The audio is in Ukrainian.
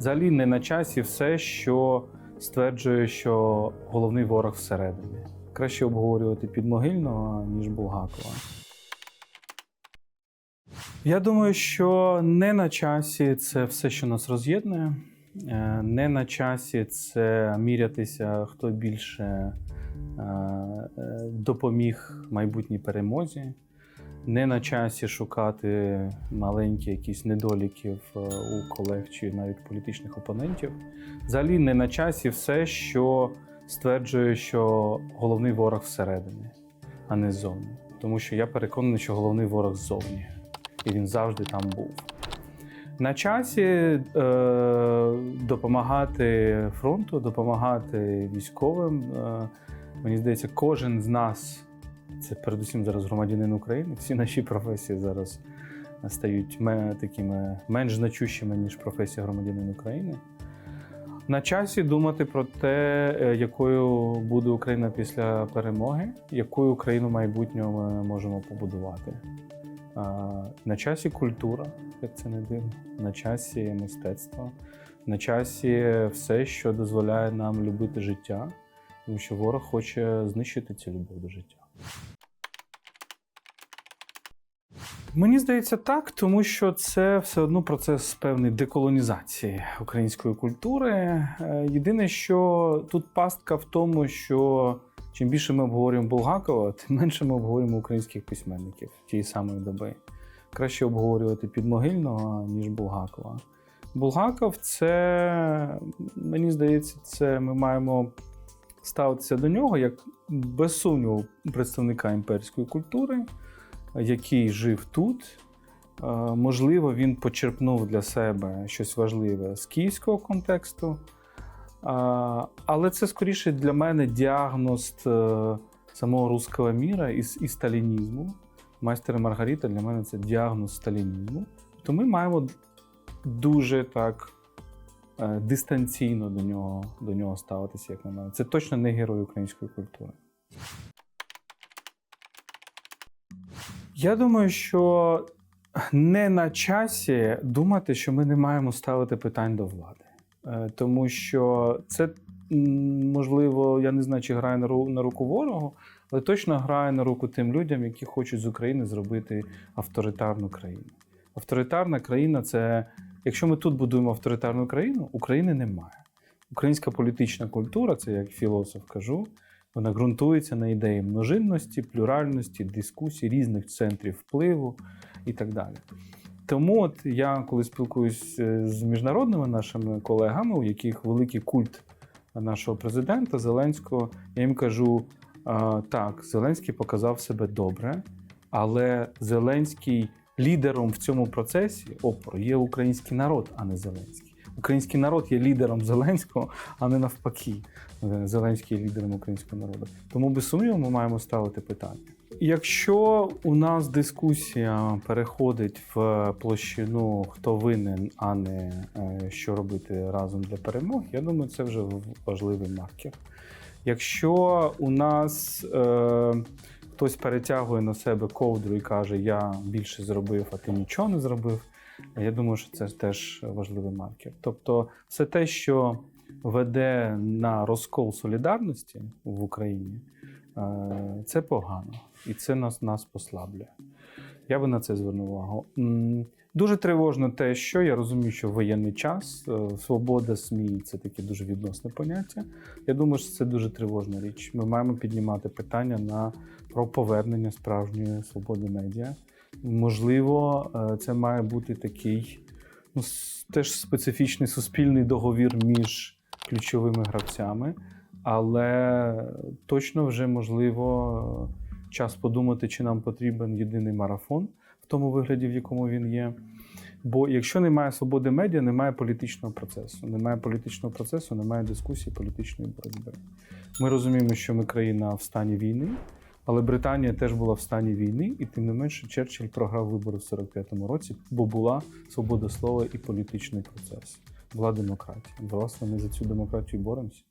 Взагалі не на часі все, що стверджує, що головний ворог всередині. Краще обговорювати підмогильного, ніж Булгакова. Я думаю, що не на часі це все, що нас роз'єднує. Е, Не на часі це мірятися, хто більше е, е, допоміг майбутній перемозі. Не на часі шукати маленькі якісь недоліків е, у колег чи навіть політичних опонентів. Взагалі не на часі все, що стверджує, що головний ворог всередині, а не ззовні. Тому що я переконаний, що головний ворог ззовні, і він завжди там був. На часі е, допомагати фронту, допомагати військовим. Е, мені здається, кожен з нас, це передусім зараз громадянин України, всі наші професії зараз стають такими менш значущими, ніж професія громадянин України. На часі думати про те, е, якою буде Україна після перемоги, якою Україну майбутнього ми можемо побудувати. На часі культура, як це не дивно, на часі мистецтво, на часі все, що дозволяє нам любити життя, тому що ворог хоче знищити цю любов до життя. Мені здається, так, тому що це все одно процес певної деколонізації української культури. Е, Єдине, що тут пастка в тому, що чим більше ми обговорюємо Булгакова, тим менше ми обговорюємо українських письменників тієї самої доби. Краще обговорювати підмогильного, ніж Булгакова. Булгаков це, мені здається, це ми маємо ставитися до нього як без сумніву представника імперської культури, який жив тут. Е, Можливо, він почерпнув для себе щось важливе з київського контексту. Але це скоріше для мене діагноз е, самого руського міра і, і сталінізму. Майстер і Маргарита для мене це діагноз сталінізму. То ми маємо дуже так е, дистанційно до нього, до нього ставитися, як на мене. Це точно не герой української культури. Я думаю, що не на часі думати, що ми не маємо ставити питань до влади. Е, Тому що це, можливо, я не знаю, чи грає на ру- на руку ворогу, але точно грає на руку тим людям, які хочуть з України зробити авторитарну країну. Авторитарна країна це, якщо ми тут будуємо авторитарну країну, України немає. Українська політична культура, це як філософ кажу, вона ґрунтується на ідеї множинності, плюральності, дискусій, різних центрів впливу і так далі. Тому от я, коли спілкуюсь е, з міжнародними нашими колегами, у яких великий культ нашого президента Зеленського, я їм кажу: так, Зеленський показав себе добре, але Зеленський лідером в цьому процесі опору є український народ, а не Зеленський. Український народ є лідером Зеленського, а не навпаки. Е, Зеленський є лідером українського народу. Тому без сумніву ми маємо ставити питання. Якщо у нас дискусія переходить в площину хто винен, а не е, що робити разом для перемоги, я думаю, це вже важливий маркер. Якщо у нас е, хтось перетягує на себе ковдру і каже, я більше зробив, а ти нічого не зробив, я думаю, що це теж важливий маркер. Тобто, все те, що веде на розкол солідарності в Україні, е, це погано, і це нас, нас послаблює. Я би на це звернув увагу. Дуже тривожно те, що я розумію, що воєнний час, е, свобода СМІ це таке дуже відносне поняття. Я думаю, що це дуже тривожна річ. Ми маємо піднімати питання на про повернення справжньої свободи медіа. Можливо, е, це має бути такий ну, теж специфічний суспільний договір між ключовими гравцями, але точно вже можливо час подумати, чи нам потрібен єдиний марафон тому вигляді, в якому він є. Бо якщо немає свободи медіа, немає політичного процесу. Немає політичного процесу, немає дискусії політичної боротьби. Ми розуміємо, що ми країна в стані війни, але Британія теж була в стані війни, і тим не менше Черчилль програв вибори в 45-му році, бо була свобода слова і політичний процес. Була демократія. Власне, ми за цю демократію боремося.